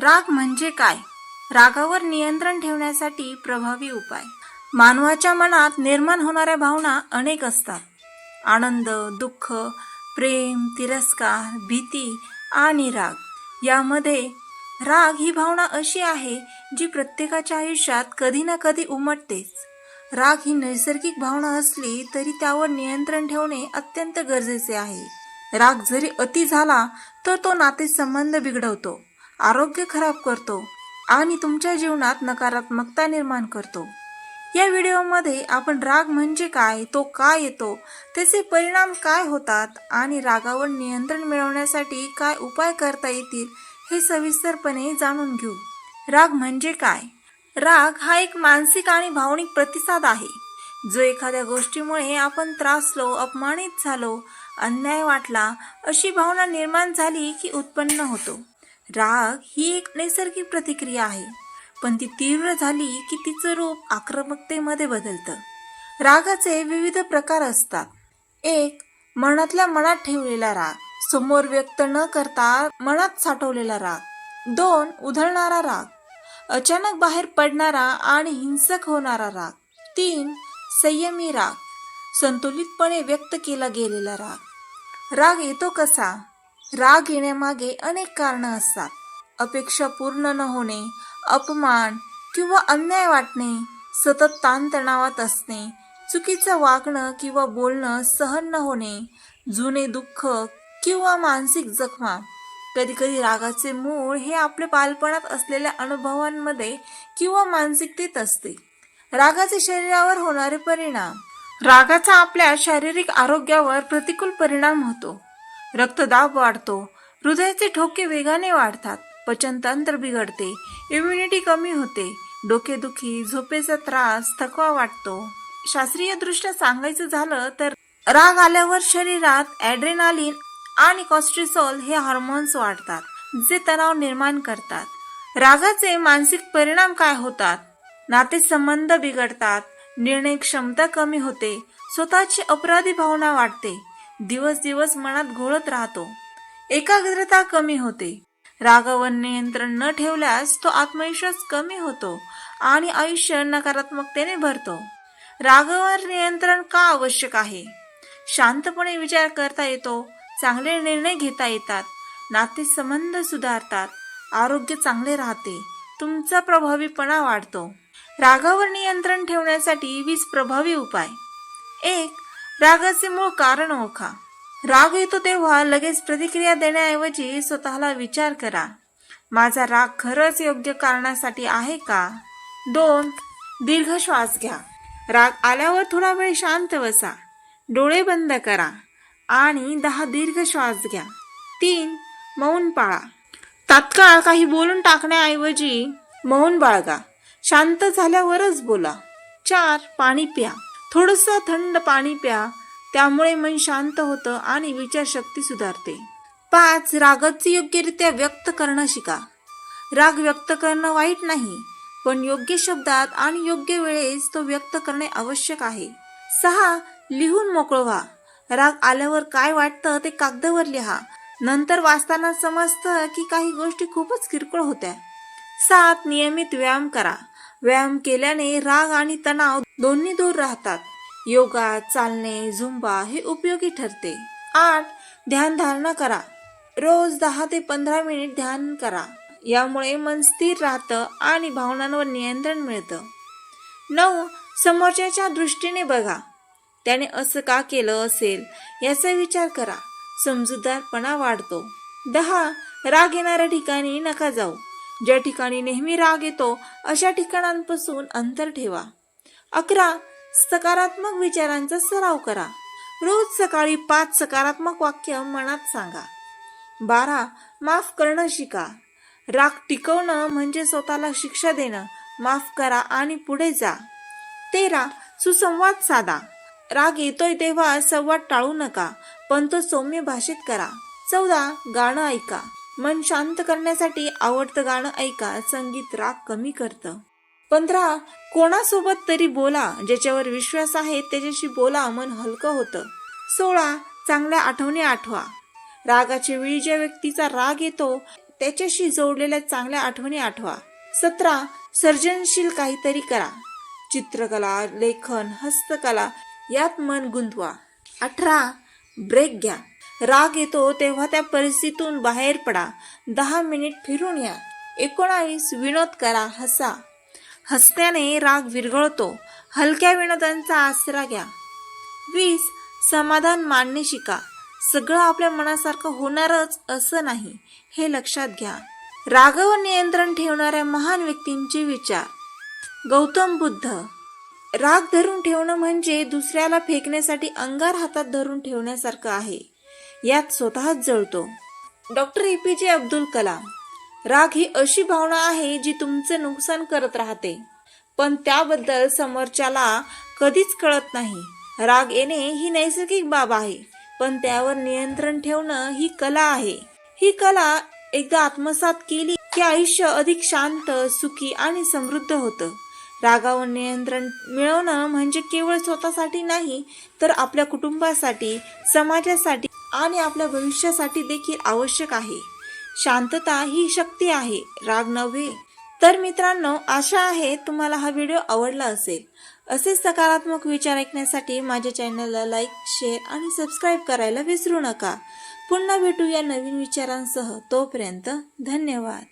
राग म्हणजे काय? रागावर नियंत्रण ठेवण्यासाठी प्रभावी उपाय. मानवाच्या मनात निर्माण होणाऱ्या भावना अनेक असतात. आनंद दुःख प्रेम तिरस्कार भीती आणि राग. यामध्ये राग ही भावना अशी आहे जी प्रत्येकाच्या आयुष्यात कधी ना कधी उमटतेच. राग ही नैसर्गिक भावना असली तरी त्यावर नियंत्रण ठेवणे अत्यंत गरजेचे आहे. राग जरी अति झाला तर तो नातेसंबंध बिघडवतो. आरोग्य खराब करतो आणि तुमच्या जीवनात नकारात्मकता निर्माण करतो. या व्हिडिओमध्ये आपण राग म्हणजे काय तो का येतो त्याचे परिणाम काय होतात आणि रागावर नियंत्रण मिळवण्यासाठी काय उपाय करता येतील हे सविस्तरपणे जाणून घेऊ. राग म्हणजे काय? राग हा एक मानसिक आणि भावनिक प्रतिसाद आहे. जो एखाद्या गोष्टीमुळे आपण त्रासलो अपमानित झालो अन्याय वाटला अशी भावना निर्माण झाली की उत्पन्न होतो. राग ही एक नैसर्गिक प्रतिक्रिया आहे पण ती तीव्र झाली की तिचं रूप आक्रमकतेमध्ये बदलतं. रागाचे विविध प्रकार असतात. एक मनातल्या मनात ठेवलेला राग. समोर व्यक्त न करता मनात साठवलेला राग. दोन उधळणारा राग. अचानक बाहेर पडणारा आणि हिंसक होणारा राग. तीन संयमी राग. संतुलितपणे व्यक्त केला गेलेला राग. राग येतो कसा? राग येण्यामागे अनेक कारणं असतात. अपेक्षा पूर्ण न होणे अपमान किंवा अन्याय वाटणे सतत ताणतणावात असणे चुकीचं वागणं किंवा बोलणं सहन न होणे जुने दुःख किंवा मानसिक जखमा. कधी कधी रागाचे मूळ हे आपल्या बालपणात असलेल्या अनुभवांमध्ये किंवा मानसिकतेत असते. रागाचे शरीरावर होणारे परिणाम. रागाचा आपल्या शारीरिक आरोग्यावर प्रतिकूल परिणाम होतो. रक्तदाब वाढतो. हृदयाचे ठोके वेगाने वाढतात. पचनतंत्र बिघडते. इम्युनिटी कमी होते. डोकेदुखी झोपेचा त्रास थकवा वाटतो शास्त्रीयदृष्ट्या सांगायचं झालं तर राग आल्यावर शरीरात ॲड्रेनालिन आणि कॉस्ट्रिसॉल हे हार्मोन्स वाढतात जे तणाव निर्माण करतात. रागाचे मानसिक परिणाम काय होतात? नातेसंबंध बिघडतात. निर्णय क्षमता कमी होते. स्वतःची अपराधी भावना वाढते. दिवस दिवस मनात घोळत राहतो. एकाग्रता कमी होते. रागावर नियंत्रण न ठेवल्यास तो आत्मविश्वास कमी होतो आणि आयुष्य नकारात्मकतेने भरतो. रागावर नियंत्रण का आवश्यक आहे? शांतपणे विचार करता येतो चांगले निर्णय घेता येतात नातेसंबंध सुधारतात आरोग्य चांगले राहते तुमचा प्रभावीपणा वाढतो. रागावर नियंत्रण ठेवण्यासाठी वीस प्रभावी उपाय. एक रागाचे मूळ कारण ओळखा. राग येतो तेव्हा लगेच प्रतिक्रिया देण्याऐवजी स्वतःला विचार करा. माझा राग खरंच योग्य कारणासाठी आहे का? दोन दीर्घ श्वास घ्या. राग आल्यावर थोडा वेळ शांत बसा. डोळे बंद करा आणि दहा दीर्घ श्वास घ्या. तीन मौन पाळा. तात्काळ काही बोलून टाकण्याऐवजी मौन बाळगा. शांत झाल्यावरच बोला. चार पाणी प्या. थोडंसं थंड पाणी प्या त्यामुळे मन शांत होतं आणि विचारशक्ती सुधारते. पाच रागाची योग्यरित्या व्यक्त करणं शिका. राग व्यक्त करणं वाईट नाही पण योग्य शब्दात आणि योग्य वेळेस तो व्यक्त करणे आवश्यक आहे. सहा लिहून मोकळं व्हा. राग आल्यावर काय वाटतं ते कागदावर लिहा. नंतर वाचताना समजतं की काही गोष्टी खूपच किरकोळ होत्या. सात नियमित व्यायाम करा. व्यायाम केल्याने राग आणि तणाव दोन्ही दूर राहतात. योगा चालणे झुंबा हे उपयोगी ठरते. आठ ध्यान धारणा करा. रोज दहा ते पंधरा मिनिट ध्यान करा. यामुळे मन स्थिर राहतं आणि भावनांवर नियंत्रण मिळतं. नऊ समोरच्याच्या दृष्टीने बघा. त्याने असं का केलं असेल याचा विचार करा. समजूतदारपणा वाढतो. दहा राग येणाऱ्या ठिकाणी नका जाऊ. ज्या ठिकाणी नेहमी राग येतो अशा ठिकाणांपासून अंतर ठेवा. अकरा सकारात्मक विचारांचा सराव करा. रोज सकाळी पाच सकारात्मक वाक्य मनात सांगा. बारा माफ करणं शिका. राग टिकवणं म्हणजे स्वतःला शिक्षा देणं. माफ करा आणि पुढे जा. तेरा सुसंवाद साधा. राग येतोय तेव्हा संवाद टाळू नका पण तो सौम्य भाषेत करा. चौदा गाणं ऐका. मन शांत करण्यासाठी आवडतं गाणं ऐका. संगीत राग कमी करतं. पंधरा कोणासोबत तरी बोला ज्याच्यावर विश्वास आहे त्याच्याशी बोला मन हलकं होतं. सोळा चांगल्या आठवणी आठवा. रागाच्या वेळी ज्या व्यक्तीचा राग येतो त्याच्याशी जोडलेल्या चांगल्या आठवणी आठवा. सतरा सर्जनशील काहीतरी करा. चित्रकला लेखन हस्तकला यात मन गुंतवा. अठरा ब्रेक घ्या. राग येतो तेव्हा त्या परिस्थितीतून बाहेर पडा. दहा मिनिट फिरून या. एकोणावीस विनोद करा हसा. हसण्याने राग विरघळतो. हलक्या विनोदांचा आसरा घ्या. वीस समाधान मानणे शिका. सगळं आपल्या मनासारखं होणारच असं नाही हे लक्षात घ्या. रागावर नियंत्रण ठेवणाऱ्या महान व्यक्तींचे विचार. गौतम बुद्ध. राग धरून ठेवणं म्हणजे दुसऱ्याला फेकण्यासाठी अंगार हातात धरून ठेवण्यासारखं आहे. यात स्वतःच जळतो. डॉक्टर ए पी जे अब्दुल कलाम. राग ही अशी भावना आहे जी तुमचे नुकसान करत राहते. पण त्याबद्दल समोरच्याला कधीच कळत नाही. राग येणे ही नैसर्गिक बाब आहे पण त्यावर नियंत्रण ठेवणं ही कला आहे. ही कला एकदा आत्मसात केली की आयुष्य अधिक शांत सुखी आणि समृद्ध होतं. रागावर नियंत्रण मिळवणं म्हणजे केवळ स्वतःसाठी नाही तर आपल्या कुटुंबासाठी समाजासाठी आणि आपल्या भविष्यासाठी देखील आवश्यक आहे. शांतता ही शक्ती आहे. राग नव्हे तर मित्रांनो आशा आहे तुम्हाला हा व्हिडिओ आवडला असेल. असे सकारात्मक विचार ऐकण्यासाठी माझ्या चॅनलला लाईक शेअर आणि सबस्क्राईब करायला विसरू नका. पुन्हा भेटूया नवीन विचारांसह. तोपर्यंत धन्यवाद.